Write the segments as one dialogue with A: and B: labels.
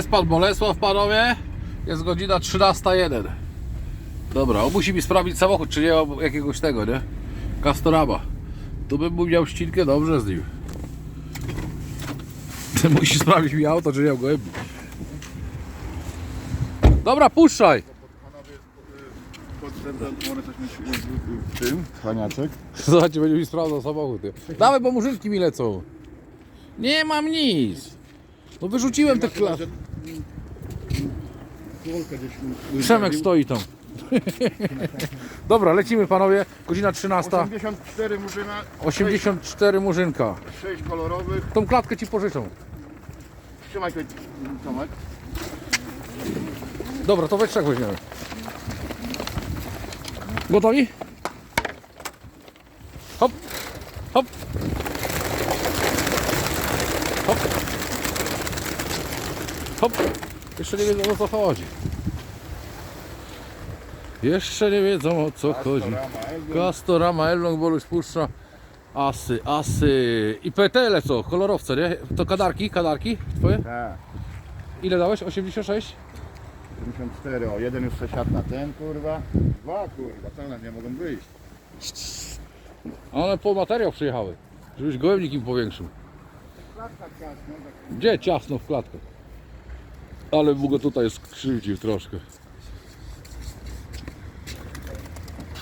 A: Jest pan Bolesław, panowie. Jest godzina 13.01. Dobra, on musi mi sprawdzić samochód, czy nie ma jakiegoś tego, nie? Castorama. Tu bym mu miał ścinkę dobrze z nim. Musi sprawdzić mi auto, czy nie mam gołębi. Dobra, puszczaj.
B: W tym.
A: Zobaczcie, będzie mi sprawdzał samochód. Nie? Dawaj, bo murzynki mi lecą. Nie mam nic. No wyrzuciłem te klasy. Przemek stoi tam. Dobra, lecimy panowie. Godzina 13.
B: 84 murzyna,
A: 84 murzynka.
B: 6 kolorowych.
A: Tą klatkę ci pożyczą.
B: Trzymaj tutaj Tomek.
A: Dobra, to we trzech weźmiemy. Gotowi? Hop, hop. Hop. Hop. Jeszcze nie wiedzą o co chodzi. Jeszcze nie wiedzą o co chodzi. Castorama, Elbląg, Boluś puszcza. Asy, asy. I PTL co? Kolorowce, nie? To kadarki, kadarki twoje?
B: Tak.
A: Ile dałeś? 86?
B: 74, o jeden już przesiadł na ten kurwa. Dwa kurwa, co one nie mogą wyjść.
A: A One po materiał przyjechały, żebyś gołębnik im powiększył.
B: Klatka ciasno, tak
A: Gdzie ciasno w klatkę? Ale mu go tutaj skrzywdził troszkę.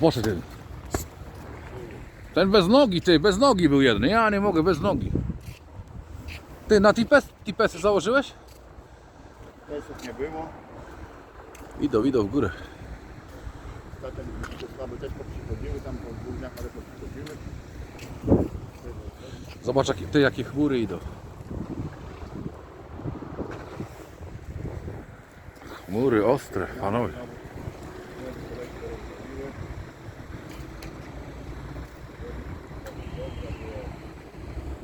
A: Poszedł ten. Ten bez nogi, ty, bez nogi był jeden. Ja nie mogę, bez nogi. Ty, na tipes, tipesy założyłeś?
B: Tesów nie było.
A: Idą, idą w górę.
B: Zatem te słaby też poprzychodziły tam po ale poprzychodziły.
A: Zobacz, jakie, ty, jakie chmury idą. Chmury ostre, panowie.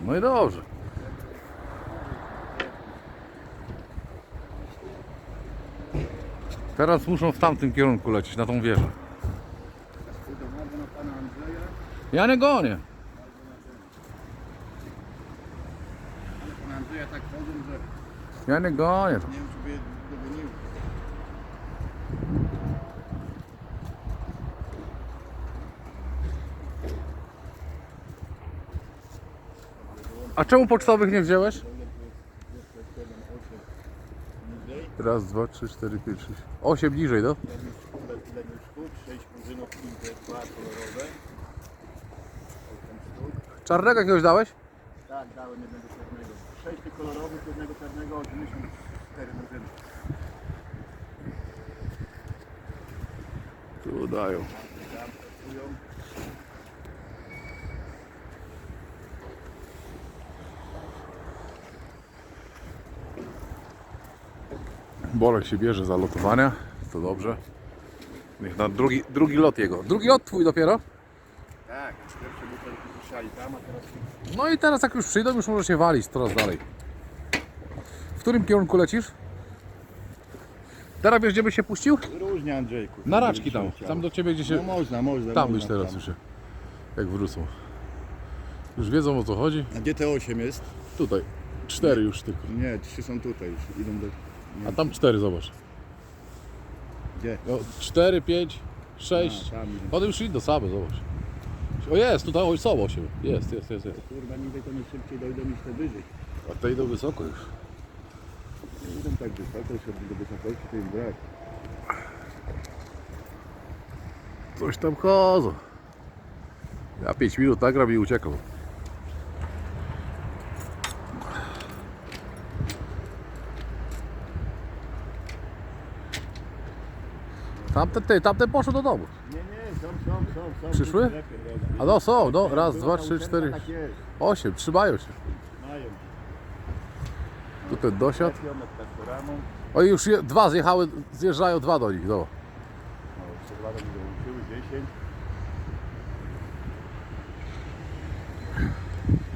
A: No i dobrze. Teraz muszą w tamtym kierunku lecieć, na tą wieżę. Ja nie gonię.
B: ale pan Andrzeja tak
A: Ja nie gonię.
B: nie wiem czy by je dogoniły.
A: A czemu pocztowych nie wziąłeś? Raz, dwa, trzy, cztery, pięć, sześć. Osiem niżej, no?
B: 6 murzynów, kilka, dwa kolorowe. 8 sztuk.
A: Czarnego jakiegoś dałeś?
B: Tak, dałem jednego czarnego. 6 tych kolorowych, jednego czarnego, 84 murzyny.
A: Tu dają.
B: Tam pracują.
A: Bolek się bierze za lotowania. To dobrze. Niech na drugi, drugi lot jego. Drugi lot twój dopiero?
B: Tak, pierwsze butelki puszczali tam, a teraz
A: No i teraz jak już przyjdą, już może się walić coraz dalej. W którym kierunku lecisz? Teraz wiesz gdzie byś się puścił?
B: różnie Andrzejku.
A: Na raczki tam. Tam do ciebie gdzie się...
B: No można, można.
A: Tam
B: można,
A: być teraz
B: tam.
A: już. Jak wrócą. Już wiedzą o co chodzi.
B: A gdzie te 8 jest?
A: Tutaj. Cztery już tylko.
B: Nie, trzy są tutaj już. Idą do...
A: A tam cztery, zobacz.
B: Gdzie?
A: No, cztery, pięć, sześć.
B: A, tam.
A: One już idą same, zobacz. O jest, tutaj oj, są osiem. Jest, jest, jest, jest.
B: Kurwa, niżej to nie szybciej dojdą niż te wyżej.
A: A te idą wysoko już.
B: Nie idą tak wysoko, żeby do wysokości to im brak.
A: Coś tam chodzą. Ja 5 minut nagram i uciekam. Tamte, ty, tamte poszły do domu.
B: Nie, nie, są, są, są, są.
A: Przyszły?
B: Lepiej.
A: A no są, no, raz, dwa, trzy, cztery, osiem, trzymają się.
B: mają.
A: Tu ten dosiad. I już je, dwa zjechały, zjeżdżają dwa do nich, no.
B: No, mnie dołączyły, 10.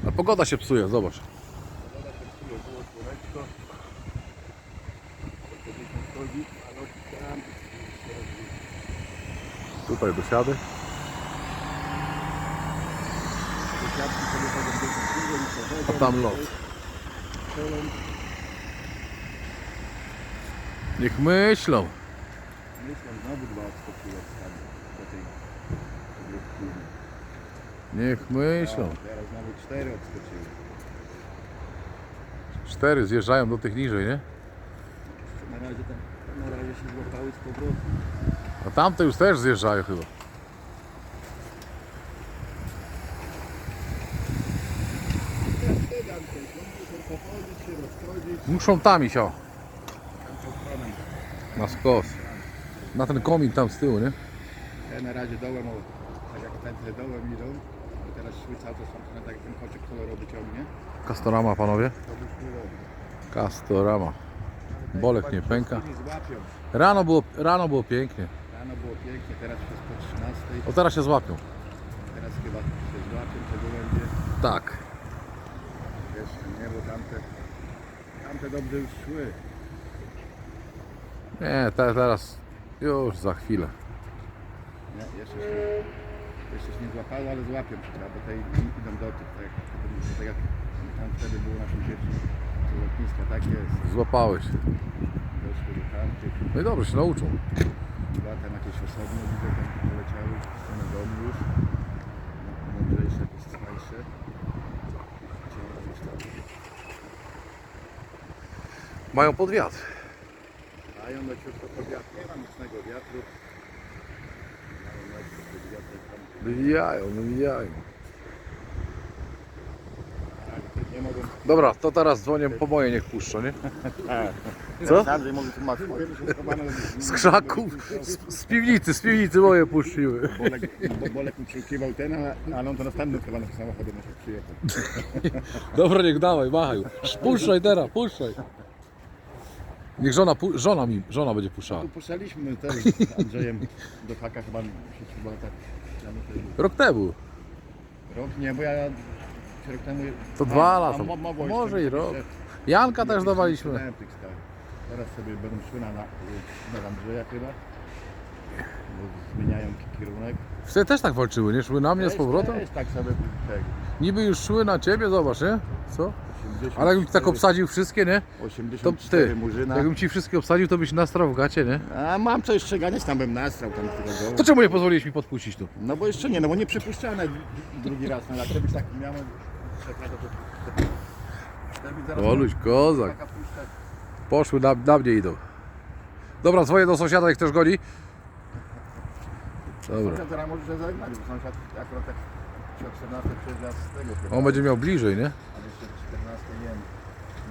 A: A pogoda się psuje, zobacz.
B: Woda się psuje, było słoneczko. To gdzieś chodzi, a noc tam.
A: Tutaj dosiady.
B: Te siatki sobie chodzą gdzieś w górę i
A: A tam lot. Niech myślą.
B: Myślę, znowu dwa odskoczyły do tej.
A: Niech myślą.
B: Teraz znowu cztery odskoczyły.
A: Cztery zjeżdżają do tych niżej, nie?
B: Na razie, tam, na razie się złapały z powrotem.
A: A tamte już też zjeżdżają chyba. Muszą tam iść, o. Na skos. Na ten komin tam z tyłu, nie?
B: Te na razie dołem, o, tak jak pętle dołem idą. Bo teraz szły cały czas tam tak jak ten koczek kolorowy ciągnie.
A: Kastorama, panowie. Kastorama.
B: Ale
A: Bolek nie pęka. Rano było, rano było pięknie.
B: Rano było pięknie, teraz już jest po 13.
A: O teraz się złapią.
B: Teraz chyba się złapią te gołębie.
A: Tak.
B: Jeszcze nie, bo tamte, tamte dobrze już szły.
A: Nie, te, teraz już za chwilę.
B: Nie, jeszcze się, jeszcze się nie złapały, ale złapią się, bo te idą do tych, tak, jak- tak jak tam wtedy było na tym dzieci z lotniska, tak jest.
A: Złapałeś.
B: Doszły do tamtych,
A: No i dobrze, się nauczą.
B: Dwa tam jakieś osobne widzę, tam poleciały w stronę domu już. Mądrzejsze, jakieś cwajsze. Ciągle gdzieś tam.
A: Mają podwiat.
B: Mają leciutko pod wiatr, nie ma mocnego wiatru. Mają lekko pod wiatrem tam.
A: Wywijają, wywijają.
B: Tak, nie mogą
A: Dobra, to teraz dzwonię po moje, niech puszczą, nie? Co?
B: Andrzej tu swoje schowane
A: Z krzaków, z, z piwnicy, z piwnicy moje puściły.
B: Bolek, bo Bolek mi przykiwał ten, ale, ale on to następnym chyba na samochodem muszę przyjechać.
A: Dobra, niech dawaj, machaj. Puszczaj teraz, puszczaj. Niech żona, pu- żona mi, żona będzie puszczała.
B: Tu puszczaliśmy też z Andrzejem do haka chyba się chyba tak ja myślę, że
A: Rok temu.
B: rok nie, bo ja rok temu
A: To dwa lata.
B: mo- mogło
A: Może i
B: być,
A: rok. Janka też dawaliśmy.
B: stary. Teraz sobie będą szły na, na, na Andrzeja chyba. Bo zmieniają ki- kierunek.
A: Wtedy też tak walczyły, nie? Szły na mnie z powrotem.
B: Też tak sobie tak.
A: Niby już szły na ciebie, zobacz, nie? Co?
B: 80,
A: Ale jakbym ci tak obsadził wszystkie, nie? To
B: 84
A: ty,
B: murzyna.
A: jakbym ci wszystkie obsadził, to byś nastrał w gacie, nie?
B: A mam co jeszcze ganiać, tam bym nastrał tam tego.
A: To czemu nie pozwoliłeś mi podpuścić tu?
B: No bo jeszcze nie, no bo nie przypuszczane drugi raz, no jak gdybyś tak miałem
A: Oluś, kozak. Poszły, na, na mnie idą. Dobra, dzwonię do sąsiada, jak też goni. Dobra.
B: Sąsiad teraz może że zagnać, bo sąsiad akurat tak się o 14 przyjeżdża z tego chyba.
A: On będzie miał bliżej, nie?
B: A jeszcze 14 nie wiem.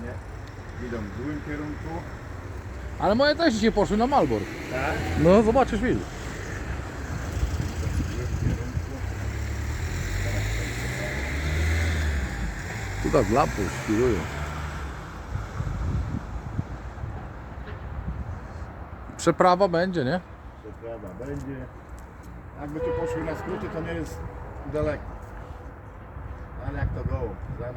B: Nie. Idą w złym kierunku.
A: Ale moje też dzisiaj poszły na Malbor.
B: Tak?
A: No, zobaczysz film.
B: W złym kierunku.
A: Tu tak lampy świrują. Przeprawa będzie, nie?
B: Przeprawa będzie. Jakby tu poszły na skróty, to nie jest daleko. Ale jak to gołąb, zaraz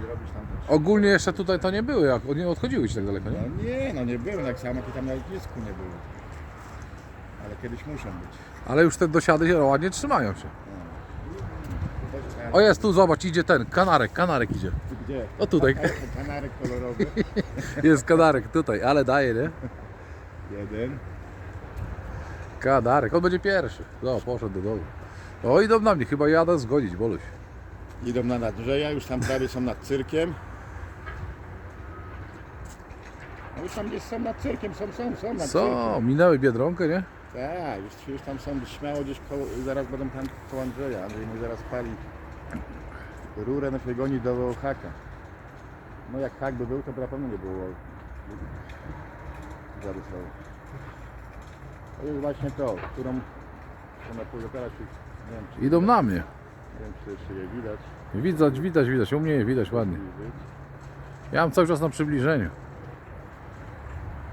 B: zrobisz tam coś.
A: Ogólnie jeszcze tutaj to nie były, jak nie odchodziły ci tak daleko, nie?
B: No nie, no nie były, tak samo jak i tam na lotnisku nie były. Ale kiedyś muszą być.
A: Ale już te dosiady się ładnie trzymają się. O jest, tu zobacz, idzie ten, kanarek, kanarek idzie.
B: Gdzie?
A: O tutaj.
B: Kanarek kolorowy.
A: Jest kanarek tutaj, ale daje, nie?
B: Jeden.
A: Kanarek, on będzie pierwszy. No, poszedł do domu. O, idą na mnie, chyba jadę zgodzić, boluś.
B: Idą na Nadrzeja, już tam prawie są nad cyrkiem. No już tam gdzieś są nad cyrkiem, są, są, są nad
A: Co?
B: cyrkiem.
A: Minęły Biedronkę, nie?
B: Tak, już, już tam są śmiało gdzieś koło, zaraz będą tam koło Andrzeja. Andrzej mu zaraz pali rurę, no się goni do haka. No jak hak by był, to by na pewno nie było zarysował. To jest właśnie to, którą ona pójdzie już, nie wiem czy,
A: Idą na mnie.
B: nie wiem, czy jeszcze je widać.
A: Widać, widać, widać. U mnie je widać ładnie. Ja mam cały czas na przybliżeniu.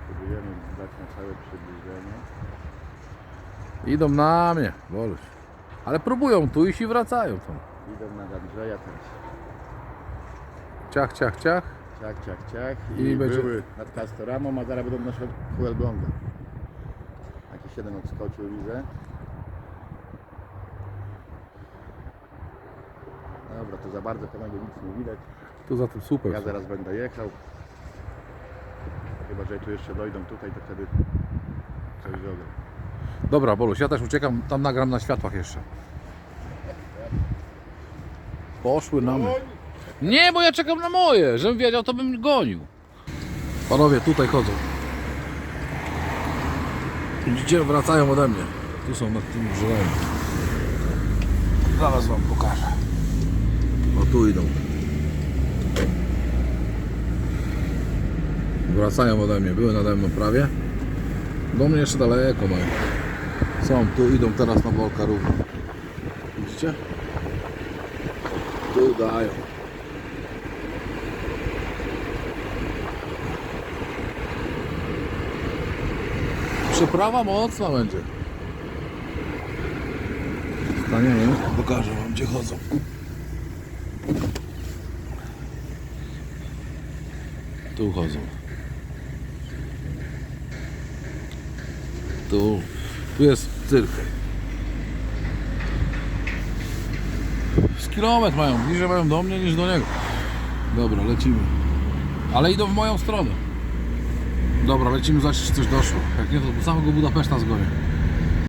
B: Próbujemy dać na całe przybliżenie.
A: Idą na mnie, boluś. Ale próbują tu iść i wracają tam.
B: Idą nad Andrzeja teraz.
A: Ciach, ciach, ciach.
B: Ciach, ciach, ciach. I,
A: I będzie-
B: były nad Castoramą, a zaraz będą nasze Huelgonga. Jakiś jeden odskoczył, widzę. Dobra, to za bardzo pewnego nic nie widać.
A: Tu za tym słupem.
B: Ja zaraz będę jechał. Chyba, że tu jeszcze dojdą tutaj, to wtedy coś zrobię.
A: Dobra, Boluś, ja też uciekam, tam nagram na światłach jeszcze. Poszły na mnie. Nie, bo ja czekam na moje. Żebym wiedział, to bym gonił. Panowie tutaj chodzą. Widzicie, wracają ode mnie. Tu są nad tymi drzewami. Zaraz wam pokażę. O, tu idą. Wracają ode mnie. Były nade mną prawie. Do mnie jeszcze daleko mają. Są, tu idą teraz na Wolka równo. Widzicie? Tu dają. Przeprawa mocna będzie. Staniemy. Pokażę wam gdzie chodzą. Tu chodzą. Tu, tu jest cyrk. Kilometr mają, bliżej mają do mnie niż do niego. Dobra, lecimy. Ale idą w moją stronę. Dobra, lecimy zobaczyć czy coś doszło. Jak nie to do samego Budapeszta zgonię.